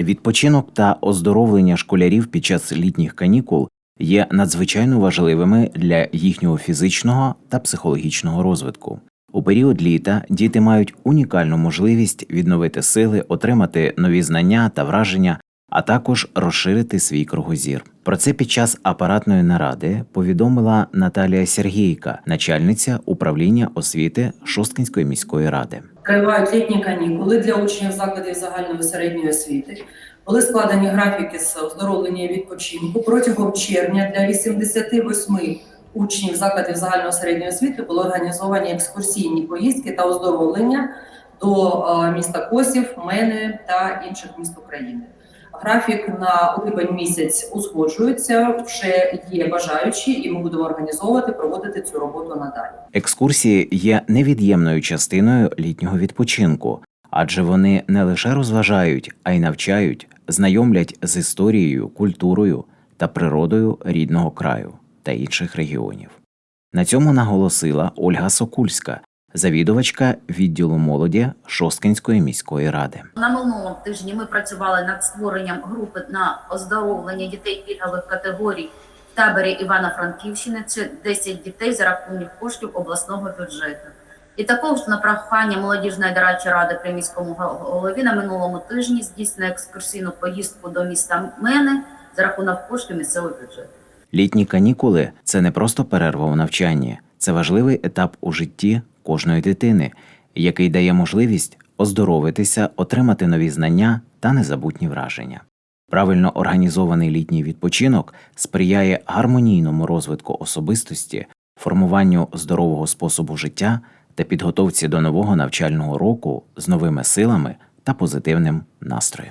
Відпочинок та оздоровлення школярів під час літніх канікул є надзвичайно важливими для їхнього фізичного та психологічного розвитку. У період літа діти мають унікальну можливість відновити сили, отримати нові знання та враження, а також розширити свій кругозір. Про це під час апаратної наради повідомила Наталія Сергійка, начальниця управління освіти Шосткинської міської ради. Тривають літні канікули для учнів закладів загальної середньої освіти. Були складені графіки з оздоровлення і відпочинку. Протягом червня для 88 учнів закладів загальної середньої освіти були організовані екскурсійні поїздки та оздоровлення до е, міста Косів, Мене та інших міст України. Графік на липень місяць узгоджується. Вже є бажаючі, і ми будемо організовувати, проводити цю роботу надалі. Екскурсії є невід'ємною частиною літнього відпочинку, адже вони не лише розважають, а й навчають, знайомлять з історією, культурою та природою рідного краю та інших регіонів. На цьому наголосила Ольга Сокульська, завідувачка відділу молоді Шосткинської міської ради. На минулому тижні ми працювали над створенням групи на оздоровлення дітей пільгових категорій в таборі Івано-Франківщини. Це 10 дітей за рахунок коштів обласного бюджету. І також на прохання молодіжної дорадчої ради при міському голові на минулому тижні здійснено екскурсійну поїздку до міста Мени за рахунок коштів місцевого бюджету. Літні канікули це не просто перерва у навчанні, це важливий етап у житті кожної дитини, який дає можливість оздоровитися, отримати нові знання та незабутні враження. Правильно організований літній відпочинок сприяє гармонійному розвитку особистості, формуванню здорового способу життя та підготовці до нового навчального року з новими силами та позитивним настроєм.